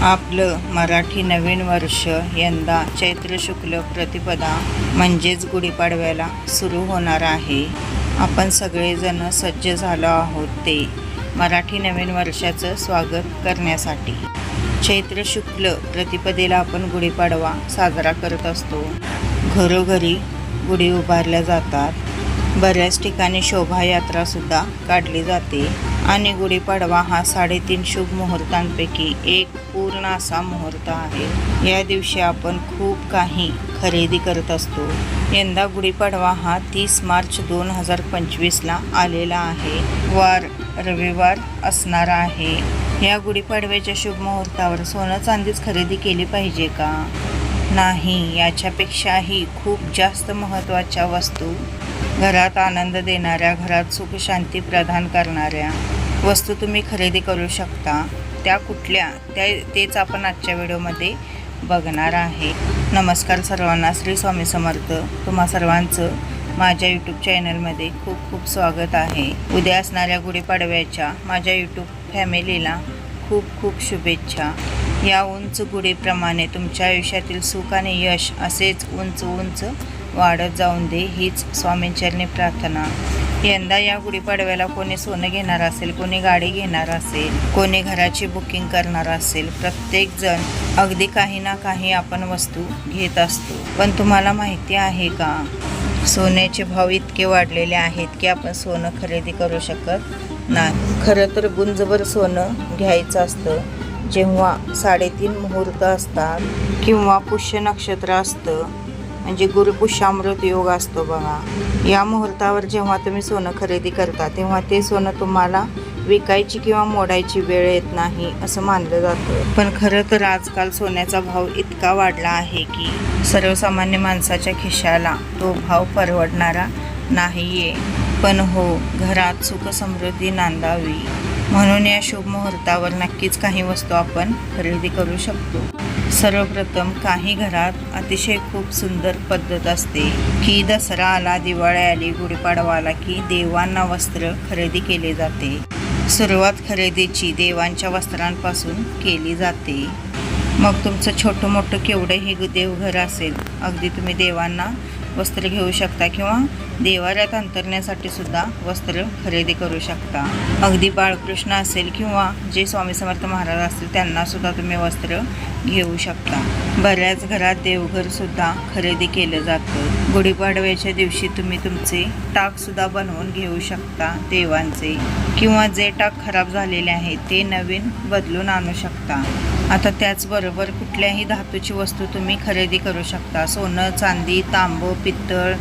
आपलं मराठी नवीन वर्ष यंदा चैत्र शुक्ल प्रतिपदा म्हणजेच गुढीपाडव्याला सुरू होणार आहे. आपण सगळेजण सज्ज झालो आहोत ते मराठी नवीन वर्षाचं स्वागत करण्यासाठी. चैत्र शुक्ल प्रतिपदेला आपण गुढीपाडवा साजरा करत असतो. घरोघरी गुढी उभारल्या जातात. बऱ्याच ठिकाणी शोभायात्रासुद्धा काढली जाते. आणि गुढीपाडवा हा साडेतीन शुभ मुहूर्तांपैकी एक पूर्ण असा मुहूर्त आहे. या दिवशी आपण खूप काही खरेदी करत असतो. यंदा गुढीपाडवा हा तीस मार्च दोन हजार पंचवीसला आलेला आहे. वार रविवार असणार आहे. या गुढीपाडव्याच्या शुभ मुहूर्तावर सोनं चांदीच खरेदी केली पाहिजे का? नाही याच्यापेक्षाही खूप जास्त महत्त्वाच्या वस्तू घरात आनंद देणाऱ्या घरात सुख शांती प्रदान करणाऱ्या वस्तू तुम्ही खरेदी करू शकता. त्या कुठल्या? त्या तेच आपण आजच्या व्हिडिओमध्ये बघणार आहे. नमस्कार सर्वांना श्री स्वामी समर्थ. तुम्हा सर्वांचं माझ्या यूट्यूब चॅनलमध्ये खूप खूप स्वागत आहे. उद्या असणाऱ्या गुढीपाडव्याच्या माझ्या यूट्यूब फॅमिलीला खूप खूप शुभेच्छा. या उंच गुढीप्रमाणे तुमच्या आयुष्यातील सुख आणि यश असेच उंच उंच वाढत जाऊन दे हीच स्वामींचरणी प्रार्थना. यंदा या गुढीपाडव्याला कोणी सोनं घेणार असेल कोणी गाडी घेणार असेल कोणी घराची बुकिंग करणार असेल प्रत्येकजण अगदी काही ना काही आपण वस्तू घेत असतो. पण तुम्हाला माहिती आहे का? सोन्याचे भाव इतके वाढलेले आहेत की आपण सोनं खरेदी करू शकत नाही. खरं तर गुंजभर सोनं घ्यायचं असतं. जेव्हा साडेतीन मुहूर्त असतात किंवा पुष्य नक्षत्र असतं म्हणजे गुरुपुष्यामृत योग असतो बघा. या मुहूर्तावर जेव्हा तुम्ही सोनं खरेदी करता तेव्हा ते सोनं तुम्हाला विकायची किंवा मोडायची वेळ येत नाही असं मानलं जातं. पण खरं तर आजकाल सोन्याचा भाव इतका वाढला आहे की सर्वसामान्य माणसाच्या खिशाला तो भाव परवडणारा नाहीये. पण हो घरात सुखसमृद्धी नांदावी. म्हणून या शुभ मुहूर्तावर नक्कीच काही वस्तू आपण खरेदी करू शकतो. सर्वप्रथम काही घरात अतिशय खूप सुंदर पद्धत असते की दसरा आला दिवाळी आली गुढीपाडवा आला की देवांना वस्त्र खरेदी केले जाते. सुरुवात खरेदीची देवांच्या वस्त्रांपासून केली जाते. मग तुमचं छोटं मोठं केवढंही देवघर असेल अगदी तुम्ही देवांना वस्त्र घेऊ शकता किंवा देवाऱ्यात अंतरण्यासाठी सुद्धा वस्त्र खरेदी करू शकता. अगदी बाळकृष्ण असेल किंवा जे स्वामी समर्थ महाराज असतील त्यांना सुद्धा तुम्ही वस्त्र घेऊ शकता. बऱ्याच घरात देवघर सुद्धा खरेदी केलं जातं. गुढीपाडव्याच्या दिवशी तुम्ही तुमचे टाकसुद्धा बनवून घेऊ शकता देवांचे. किंवा जे टाक खराब झालेले आहेत ते नवीन बदलून आणू शकता. आता त्याचबरोबर कुठल्याही धातूची वस्तू तुम्ही खरेदी करू शकता. सोनं चांदी तांबं पित्तळ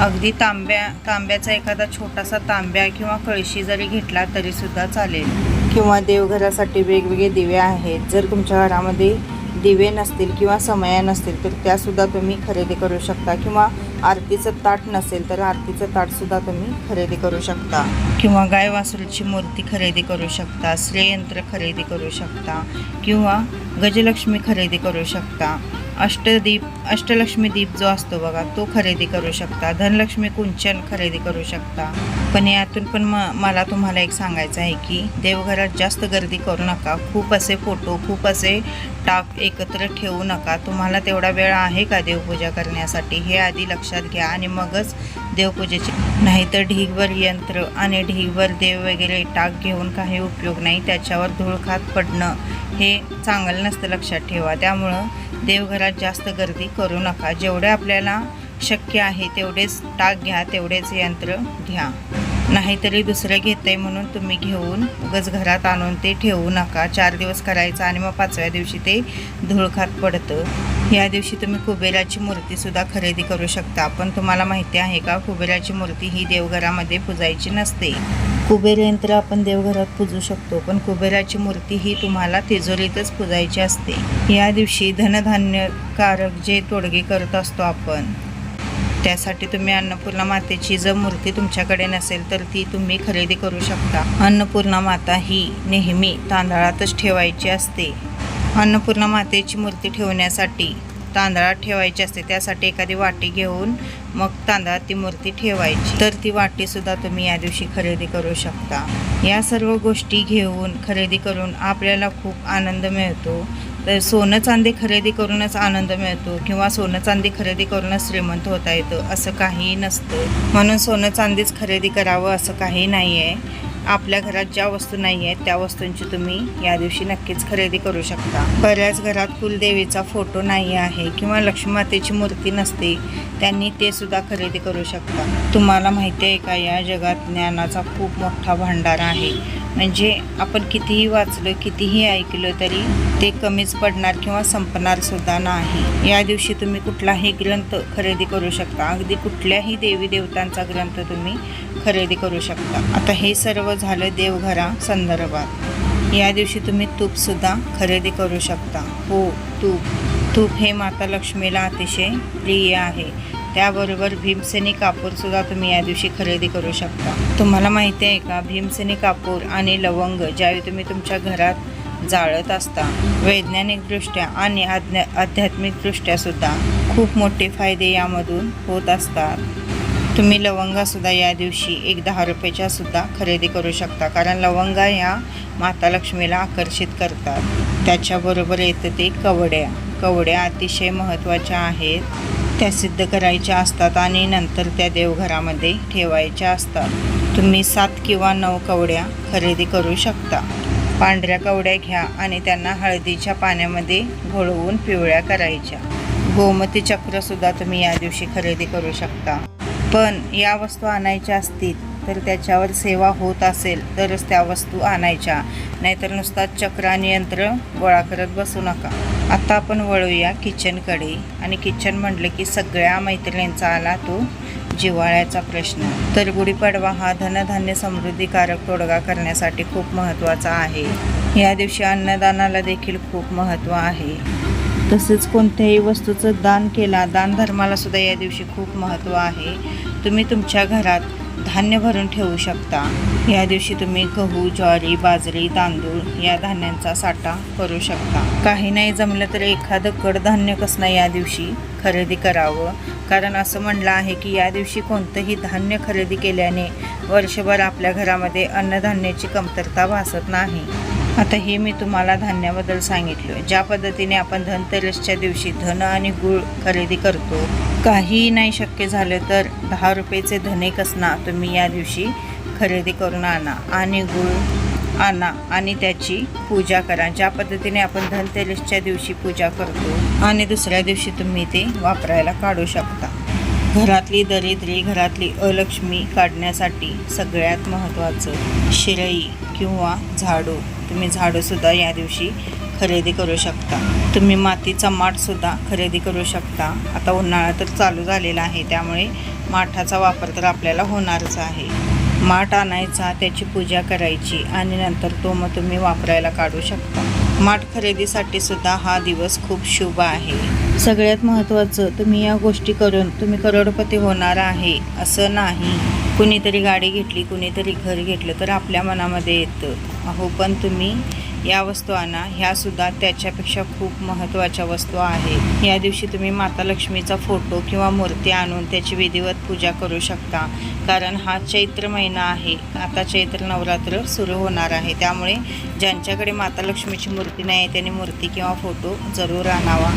अगदी तांब्या तांब्याचा एखादा छोटासा तांब्या किंवा कळशी जरी घेतला तरीसुद्धा चालेल. किंवा देवघरासाठी वेगवेगळे दिवे आहेत. जर तुमच्या घरामध्ये दिवे नसतील किंवा समया नसतील तर त्यासुद्धा तुम्ही खरेदी करू शकता. किंवा आरतीचं ताट नसेल तर आरतीचं ताटसुद्धा तुम्ही खरेदी करू शकता. किंवा गाय वासरूची मूर्ती खरेदी करू शकता श्रेयंत्र खरेदी करू शकता किंवा गजलक्ष्मी खरेदी करू शकता. अष्टदीप अष्टलक्ष्मी दीप जो असतो बघा तो खरेदी करू शकता. धनलक्ष्मी कुंचन खरेदी करू शकता. पण यातून पण म मला तुम्हाला एक सांगायचं आहे की देवघरात जास्त गर्दी करू नका. खूप असे फोटो खूप असे टाक एकत्र ठेवू नका. तुम्हाला तेवढा वेळ आहे का देवपूजा करण्यासाठी? हे आधी लक्षात घ्या आणि मगच देवपूजेचे नाहीतर ढीगभर यंत्र आणि ढीगभर देव वगैरे टाक घेऊन काही उपयोग नाही. त्याच्यावर धूळखात पडणं हे चांगलं नसतं लक्षात ठेवा. त्यामुळं देवघरात जास्त गर्दी करू नका. जेवढे आपल्याला शक्य आहे तेवढेच टाक घ्या तेवढेच यंत्र घ्या. नाहीतरी दुसरं घेतं आहे म्हणून तुम्ही घेऊन उगच घरात आणून ते ठेवू नका. चार दिवस करायचं आणि मग पाचव्या दिवशी ते धुळखात पडतं. या दिवशी तुम्ही कुबेराची मूर्तीसुद्धा खरेदी करू शकता. पण तुम्हाला माहिती आहे का कुबेराची मूर्ती ही देवघरामध्ये पुजायची नसते. कुबेर यंत्र आपण देवघरात पूजू शकतो पण कुबेराची मूर्ती ही तुम्हाला तिजोरीतच पूजायची असते. या दिवशी धनधान्यकारक जे तोडगे करत असतो आपण त्यासाठी तुम्ही अन्नपूर्णा मातेची जर मूर्ती तुमच्याकडे नसेल तर ती तुम्ही खरेदी करू शकता. अन्नपूर्णा माता ही नेहमी तांदळातच ठेवायची असते. अन्नपूर्णा मातेची मूर्ती ठेवण्यासाठी तांदळात ठेवायची असते त्यासाठी एखादी वाटी घेऊन मग तांदळात ती मूर्ती ठेवायची. तर ती वाटी सुद्धा तुम्ही या दिवशी खरेदी करू शकता. या सर्व गोष्टी घेऊन खरेदी करून आपल्याला खूप आनंद मिळतो. तर सोनं चांदी खरेदी करूनच आनंद मिळतो किंवा सोनं चांदी खरेदी करूनच श्रीमंत होता येतं असं काहीही नसतं. म्हणून सोनं चांदीच खरेदी करावं असं काही नाही आहे आपल्या घरात ज्या वस्तू नाही आहेत त्या वस्तूंची तुम्ही या दिवशी नक्कीच खरेदी करू शकता. बऱ्याच घरात कुलदेवीचा फोटो नाही आहे किंवा लक्ष्मीमातेची मूर्ती नसते त्यांनी ते सुद्धा खरेदी करू शकता. तुम्हाला माहिती आहे का या जगात ज्ञानाचा खूप मोठा भांडार आहे. म्हणजे आपण कितीही वाचलं कितीही ऐकलं तरी ते कमीच पडणार किंवा संपणार सुद्धा नाही. या दिवशी तुम्ही कुठलाही ग्रंथ खरेदी करू शकता. अगदी कुठल्याही देवी देवतांचा ग्रंथ तुम्ही खरेदी करू शकता. आता हे सर्व झालं देवघरा संदर्भात. या दिवशी तुम्ही तूपसुद्धा खरेदी करू शकता. हो तूप. तूप हे माता लक्ष्मीला अतिशय प्रिय आहे. त्याबरोबर भीमसेनी कापूरसुद्धा तुम्ही या दिवशी खरेदी करू शकता. तुम्हाला माहिती आहे का भीमसेनी कापूर आणि लवंग ज्यावेळी तुम्ही तुमच्या घरात जाळत असता वैज्ञानिकदृष्ट्या आणि आध्या आध्यात्मिकदृष्ट्यासुद्धा खूप मोठे फायदे यामधून होत असतात. तुम्ही लवंगासुद्धा या दिवशी एक दहा रुपयाच्यासुद्धा खरेदी करू शकता कारण लवंगा ह्या माता लक्ष्मीला आकर्षित करतात. त्याच्याबरोबर येतं ते कवड्या. कवड्या अतिशय महत्त्वाच्या आहेत. त्या सिद्ध करायच्या असतात आणि नंतर त्या देवघरामध्ये ठेवायच्या असतात. तुम्ही सात किंवा नऊ कवड्या खरेदी करू शकता. पांढऱ्या कवड्या घ्या आणि त्यांना हळदीच्या पाण्यामध्ये घोळवून पिवळ्या करायच्या. गोमती चक्रसुद्धा तुम्ही या दिवशी खरेदी करू शकता. पण या वस्तू आणायच्या असतील तर त्याच्यावर सेवा होत असेल तरच त्या वस्तू आणायच्या. नाहीतर नुसता चक्र आणि यंत्र गोळा करत बसू नका. आता आपण वळूया किचनकडे. आणि किचन म्हटलं की सगळ्या मैत्रिणींचा आला तो जिव्हाळ्याचा प्रश्न. तर गुढीपाडवा हा धनधान्य समृद्धीकारक तोडगा करण्यासाठी खूप महत्त्वाचा आहे. या दिवशी अन्नदानाला देखील खूप महत्त्व आहे. तसेच कोणत्याही वस्तूचं दान केला दानधर्माला सुद्धा या दिवशी खूप महत्त्व आहे. तुम्ही तुमच्या घरात धान्य भरून ठेवू शकता. या दिवशी तुम्ही गहू ज्वारी बाजरी तांदूळ या धान्यांचा साठा करू शकता. काही नाही जमलं तर एखादं कडधान्य कसं या दिवशी खरेदी करावं? कारण असं म्हणलं आहे की या दिवशी कोणतंही धान्य खरेदी केल्याने वर्षभर आपल्या घरामध्ये अन्नधान्याची कमतरता भासत नाही. आता हे मी तुम्हाला धान्याबद्दल सांगितलं. ज्या पद्धतीने आपण धनतेरसच्या दिवशी धन आणि गूळ खरेदी करतो काहीही नाही शक्य झालं तर दहा रुपयेचे धने कसना तुम्ही या दिवशी खरेदी करून आणा आणि गूळ आणा आणि त्याची पूजा करा. ज्या पद्धतीने आपण धनतेरसच्या दिवशी पूजा करतो आणि दुसऱ्या दिवशी तुम्ही ते वापरायला काढू शकता. घरातली दरिद्री घरातली अलक्ष्मी काढण्यासाठी सगळ्यात महत्त्वाचं शिरई किंवा झाडू. तुम्ही झाडूसुद्धा या दिवशी खरेदी करू शकता. तुम्ही मातीचा माठसुद्धा खरेदी करू शकता. आता उन्हाळा तर चालू झालेला आहे त्यामुळे माठाचा वापर तर आपल्याला होणारच आहे. माठ आणायचा त्याची पूजा करायची आणि नंतर तो मग तुम्ही वापरायला काढू शकता. माठ खरेदीसाठी सुद्धा हा दिवस खूप शुभ आहे. सगळ्यात महत्त्वाचं तुम्ही या गोष्टी करून तुम्ही करोडपती होणार आहे असं नाही. कुणीतरी गाडी घेतली कुणीतरी घर घेतलं तर आपल्या मनामध्ये येतं. अहो पण तुम्ही या वस्तू आणा. ह्यासुद्धा त्याच्यापेक्षा खूप महत्त्वाच्या वस्तू आहेत. या दिवशी तुम्ही माता लक्ष्मीचा फोटो किंवा मूर्ती आणून त्याची विधिवत पूजा करू शकता. कारण हा चैत्र महिना आहे. आता चैत्र नवरात्र सुरू होणार आहे. त्यामुळे ज्यांच्याकडे माता लक्ष्मीची मूर्ती नाही आहे त्यांनी मूर्ती किंवा फोटो जरूर आणावा.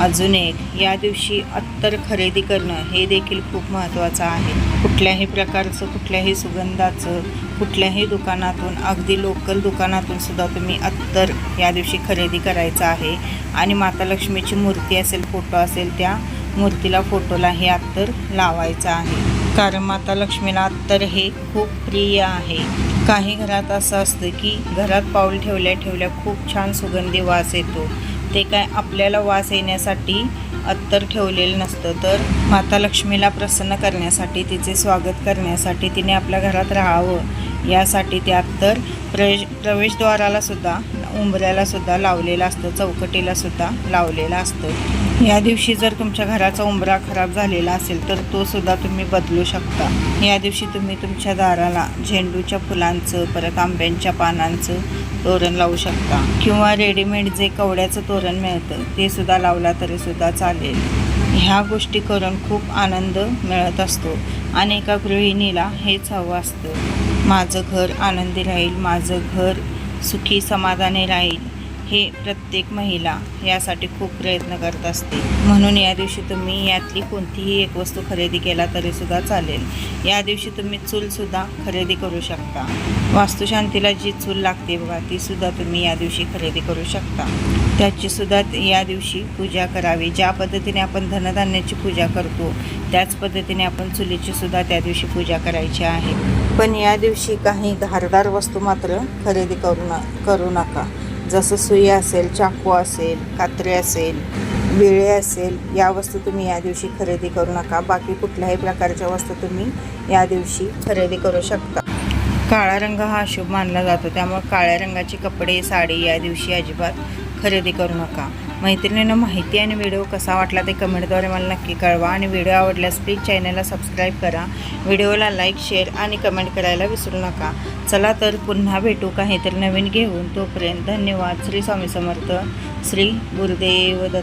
अजून एक. या दिवशी अत्तर खरेदी करणं हे देखील खूप महत्त्वाचं आहे. कुठल्याही प्रकारचं कुठल्याही सुगंधाचं कुठल्याही दुकानातून अगदी लोकल दुकानातून सुद्धा तुम्ही अत्तर या दिवशी खरेदी करायचं आहे. आणि माता लक्ष्मीची मूर्ती असेल फोटो असेल त्या मूर्तीला फोटोला हे अत्तर लावायचं आहे. कारण माता लक्ष्मीला अत्तर हे खूप प्रिय आहे. काही घरात असं असतं की घरात पाऊल ठेवल्या ठेवल्या खूप छान सुगंधी वास येतो. ते काय आपल्याला वास येण्यासाठी अत्तर ठेवलेलं नसतं. तर माता लक्ष्मीला प्रसन्न करण्यासाठी तिचे स्वागत करण्यासाठी तिने आपल्या घरात राहावं. यासाठी ते अत्तर प्रवेश प्रवेशद्वाराला सुद्धा उंबऱ्याला सुद्धा लावलेलं असतं चौकटीला सुद्धा लावलेलं असतं. या दिवशी जर तुमच्या घराचा उंबरा खराब झालेला असेल तर तो सुद्धा तुम्ही बदलू शकता. या दिवशी तुम्ही तुमच्या दाराला झेंडूच्या फुलांचं परत आंब्यांच्या पानांचं तोरण लावू शकता. किंवा रेडीमेड जे कवड्याचं तोरण मिळतं ते सुद्धा लावला तरी सुद्धा चालेल. ह्या गोष्टी करून खूप आनंद मिळत असतो. आणि एका गृहिणीला हेच हवं असतं. माझं घर आनंदी राहील माझं घर सुखी समाधानी राहील. हे प्रत्येक महिला यासाठी खूप प्रयत्न करत असते. म्हणून या दिवशी तुम्ही यातली कोणतीही एक वस्तू खरेदी केला तरीसुद्धा चालेल. या दिवशी तुम्ही चूलसुद्धा खरेदी करू शकता. वास्तुशांतीला जी चूल लागते बघा तीसुद्धा तुम्ही या दिवशी खरेदी करू शकता. त्याचीसुद्धा या दिवशी पूजा करावी. ज्या पद्धतीने आपण धनधान्याची पूजा करतो त्याच पद्धतीने आपण चुलीची सुद्धा त्या दिवशी पूजा करायची आहे. पण या दिवशी काही धारदार वस्तू मात्र खरेदी करू न करू नका. जसं सुई असेल चाकू असेल कात्री असेल विळे असेल या वस्तू तुम्ही या दिवशी खरेदी करू नका. बाकी कुठल्याही प्रकारच्या वस्तू तुम्ही या दिवशी खरेदी करू शकता. काळा रंग हा अशुभ मानला जातो त्यामुळे काळ्या रंगाचे कपडे साडी या दिवशी अजिबात खरेदी करू नका. मैत्रिणीनं माहिती आणि व्हिडिओ कसा वाटला ते कमेंटद्वारे मला नक्की कळवा. आणि व्हिडिओ आवडल्यास प्लीज चॅनलला सबस्क्राईब करा. व्हिडिओला लाईक शेअर आणि कमेंट करायला विसरू नका. चला तर पुन्हा भेटू काहीतरी नवीन घेऊन. तोपर्यंत धन्यवाद. श्री स्वामी समर्थ. श्री गुरुदेव दत्त